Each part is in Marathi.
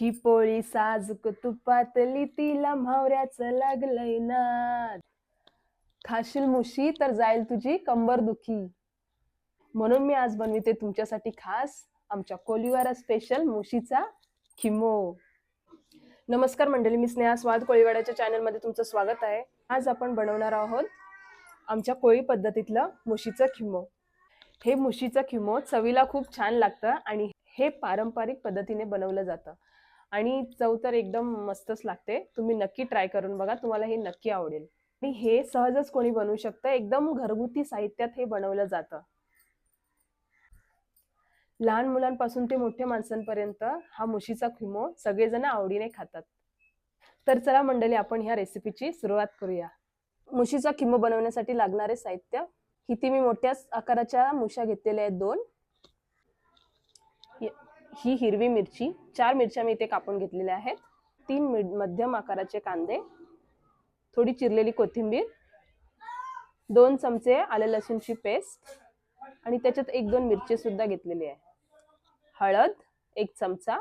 ही पोळी साजूक तुपातली तिला म्हावऱ्याचं लागलंय नाद. खाशील मुशी तर जाईल तुझी कंबर दुखी. म्हणून मी आज बनविते तुमच्यासाठी खास आमच्या कोलिवारा स्पेशल मुशीचा खिमो. नमस्कार मंडळी मी स्नेहा स्वाद कोळीवाड्याच्या चॅनलमध्ये तुमचं स्वागत आहे. आज आपण बनवणार आहोत आमच्या कोळी पद्धतीतलं मुशीचं खिमो. हे मुशीचं खिमो चवीला खूप छान लागतं आणि हे पारंपरिक पद्धतीने बनवलं जातं. आणि चव तर एकदम मस्तच लागते. तुम्ही नक्की ट्राय करून बघा तुम्हाला हे नक्की आवडेल. आणि हे सहजच कोणी बनवू शकतं. एकदम घरगुती साहित्यात हे बनवलं जातं. लहान मुलांपासून ते मोठ्या माणसांपर्यंत हा मुशीचा खिमो सगळेजण आवडीने खातात. तर चला मंडळी आपण ह्या रेसिपीची सुरुवात करूया. मुशीचा खिमो बनवण्यासाठी लागणारे साहित्य इथे मी मोठ्या आकाराच्या मुशा घेतलेल्या आहेत दोन. ही हिरवी मिरची चार मिरच्या मी इथे कापून घेतलेल्या आहेत. तीन मध्यम आकाराचे कांदे थोडी चिरलेली कोथिंबीर दोन चमचे आले लसूणची पेस्ट आणि त्याच्यात एक दोन मिरची सुद्धा घेतलेली आहे. हळद एक चमचा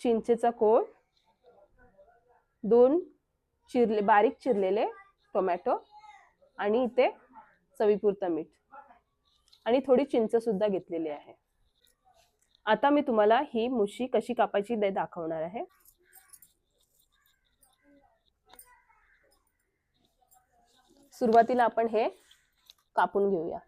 चिंचेचा कोळ दोन चिरले बारीक चिरलेले टोमॅटो आणि इथे चवीपुरतं मीठ आणि थोडी चिंच सुद्धा घेतलेली आहे. आता मी तुम्हाला ही मुशी कशी कापायची ते दाखवणार आहे. सुरुवातीला आपण हे कापून घेऊया.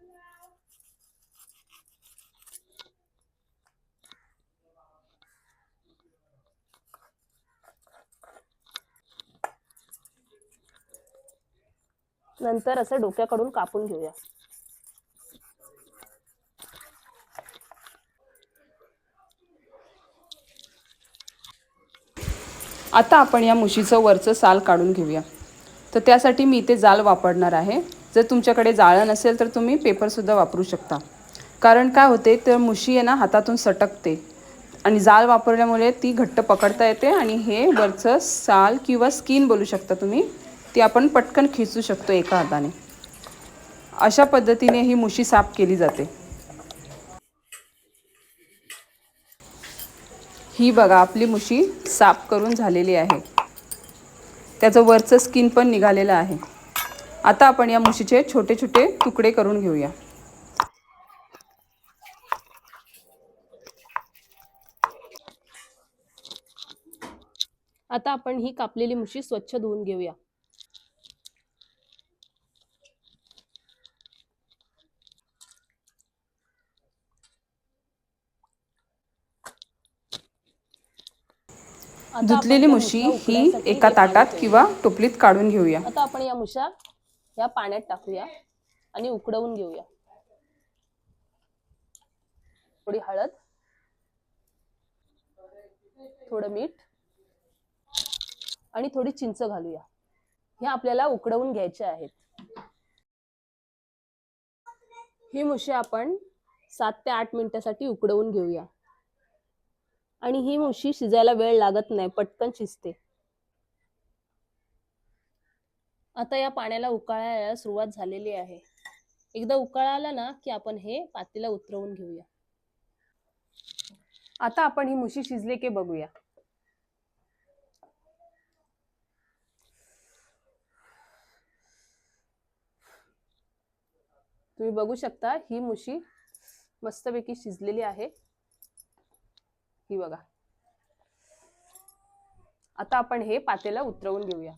नंतर असं डोक्याकडून कापून घेऊया. आता आपण या मुशीचं वरचं साल काढून घेऊया. तर त्यासाठी मी इथे जाळ वापरणार आहे. जर तुमच्याकडे जाळं नसेल तर तुम्ही पेपरसुद्धा वापरू शकता. कारण काय होते तर मुशी आहे ना हातातून सटकते. आणि जाळ वापरल्यामुळे ती घट्ट पकडता येते आणि हे वरचं साल किंवा स्किन बोलू शकता तुम्ही ती आपण पटकन खिचू शकतो एका हाताने. अशा पद्धतीने ही मुशी साफ केली जाते. ही बघा आपली मुशी साफ करून झालेली आहे. त्याचं वरचं स्किन पण निघालेलं आहे. आता आपण या मुशीचे छोटे छोटे तुकडे करून घेऊया. आता आपण ही कापलेली मुशी स्वच्छ धुवून घेऊया. धुतलेली मुशी ही एका ताटात किंवा टोपलीत काढून घेऊया. आता आपण या मुशा या पाण्यात टाकूया आणि उकडवून घेऊया. थोडी हळद थोडं मीठ आणि थोडी चिंच घालूया. हे आपल्याला उकडवून घ्यायचे आहेत. ही मुशी आपण सात ते आठ मिनिटासाठी उकडवून घेऊया. आणि ही मुशी शिजायला वेळ लागत नाही पटकन शिजते. आता या पाण्याला उकाळायला सुरुवात झालेली आहे. एकदा उकाळा आला ना की आपण हे पातेला उतरवून घेऊया. आता आपण ही मुशी शिजले की बघूया. तुम्ही बघू शकता ही मुशी मस्तपैकी शिजलेली आहे. ही बघा. आता आपण हे पातेला उतरवून घेऊया.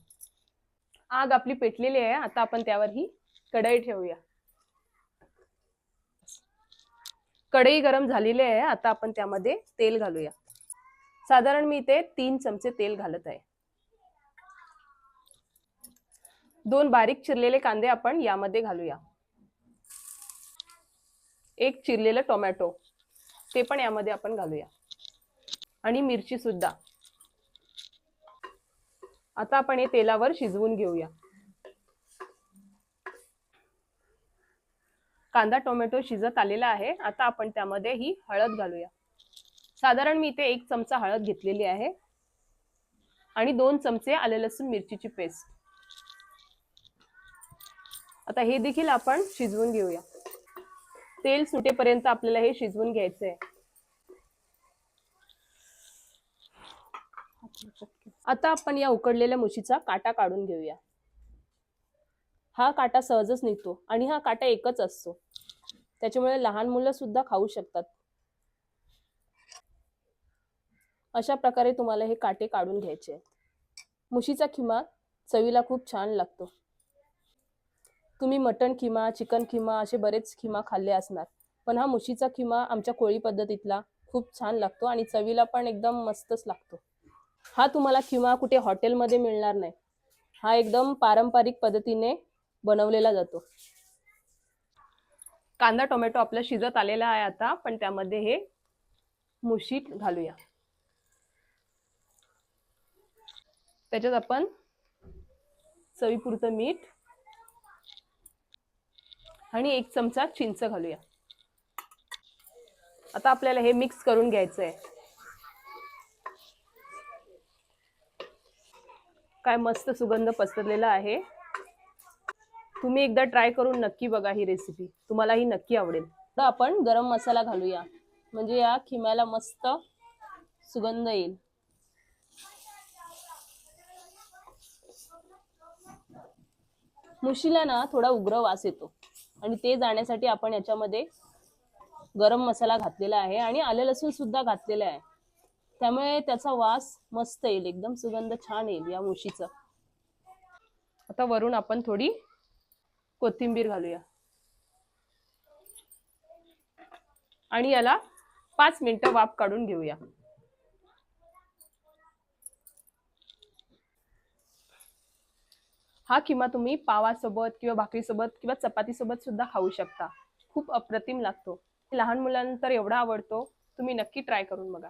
आग आपली पेटलेली आहे आता आपण त्यावर ही कढई ठेवूया. कढई गरम झालेली आहे आता आपण त्यामध्ये तेल घालूया. साधारण मी इथे तीन चमचे तेल घालत आहे. दोन बारीक चिरलेले कांदे आपण यामध्ये घालूया. एक चिरलेलं टोमॅटो ते पण यामध्ये आपण घालूया. आणि मिरची सुद्धा. आता आपण हे तेलावर शिजवून घेऊया. कांदा टोमॅटो शिजत आलेला आहे. आता आपण त्यामध्ये ही हळद घालूया. साधारण मी इथे एक चमचा हळद घेतलेली आहे. आणि दोन चमचे आले लसूण मिरचीची पेस्ट. आता हे देखील आपण शिजवून घेऊया. तेल सुटेपर्यंत आपल्याला हे शिजवून घ्यायचंय. आता आपण या उकडलेल्या मुशीचा काटा काढून घेऊया. हा काटा सहजच निघतो आणि हा काटा एकच असतो. त्याच्यामुळे लहान मुलं सुद्धा खाऊ शकतात. अशा प्रकारे तुम्हाला हे काटे काढून घ्यायचे आहेत. मुशीचा खिमा चवीला खूप छान लागतो. तुम्ही मटण किमा चिकन किमा असे बरेच खिमा खाल्ले असणार पण हा मुशीचा खिमा आमच्या कोळी पद्धतीतला खूप छान लागतो आणि चवीला पण एकदम मस्तच लागतो. हा तुम्हाला किंवा कुठे हॉटेलमध्ये मिळणार नाही. हा एकदम पारंपरिक पद्धतीने बनवलेला जातो. कांदा टोमॅटो आपला शिजत आलेला आहे आता पण त्यामध्ये हे मुशीत घालूया. त्याच्यात आपण चवीपुरतं मीठ आणि एक चमचा चिंच घालूया. आता आपल्याला हे मिक्स करून घ्यायचं आहे काय मस्त सुगंध पसरलेला आहे. तुम्ही एकदा ट्राय करून नक्की बघा ही रेसिपी तुम्हाला ही नक्की आवडेल. तर आपण गरम मसाला घालूया. म्हणजे या खिम्याला मस्त सुगंध येईल. मुशीला ना थोडा उग्र वास येतो. आणि ते जाण्यासाठी आपण याच्यामध्ये गरम मसाला घातलेला आहे. आणि आले लसूण सुद्धा घातलेलं आहे. त्यामुळे त्याचा वास मस्त येईल एकदम सुगंध छान येईल या मुशीचा. आता वरून आपण थोडी कोथिंबीर घालूया. आणि याला पाच मिनिटं वाफ काढून घेऊया. हा किंवा तुम्ही पावासोबत किंवा भाकरीसोबत किंवा चपातीसोबत सुद्धा खाऊ शकता. खूप अप्रतिम लागतो. लहान मुलांना तर एवढा आवडतो. तुम्ही नक्की ट्राय करून बघा.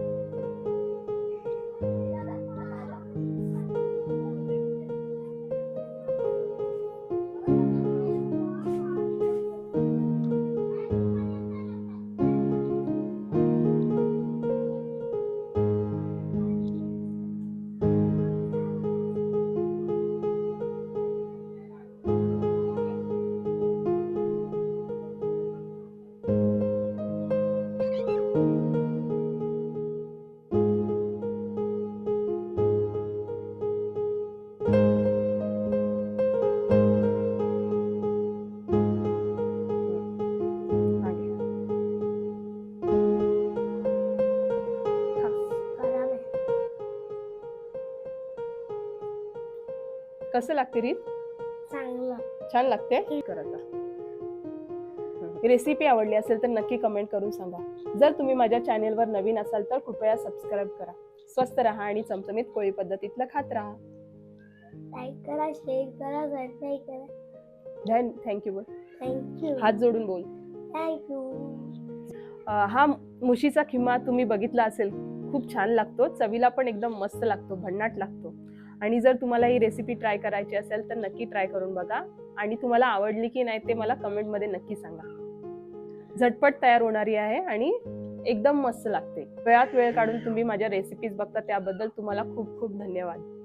कसं लागते रीत? चांगलं. छान लागते? रेसिपी आवडली असेल तर नक्की कमेंट करून सांगा. जर तुम्ही माझ्या चॅनेलवर नवीन असाल तर कृपया सबस्क्राईब करा. स्वस्त राहा आणि चमचमीत कोळी पद्धतीतलं खात राहा. लाईक करा शेअर करा सबस्क्राईब करा. धन थँक्यू बोल थँक्यू हात जोडून बोल. थँक्यू हा मुशीचा खिमा तुम्ही बघितला असेल. खूप छान लागतो. चवीला पण एकदम मस्त लागतो. भन्नाट लागतो. आणि जर तुम्हाला ही रेसिपी ट्राय करायची असेल तर नक्की ट्राय करून बघा. आणि तुम्हाला आवडली की नाही ते मला कमेंटमध्ये नक्की सांगा. झटपट तयार होणारी आहे आणि एकदम मस्त लागते. वेळात वेळ काढून तुम्ही माझ्या रेसिपीज बघता त्याबद्दल तुम्हाला खूप खूप धन्यवाद.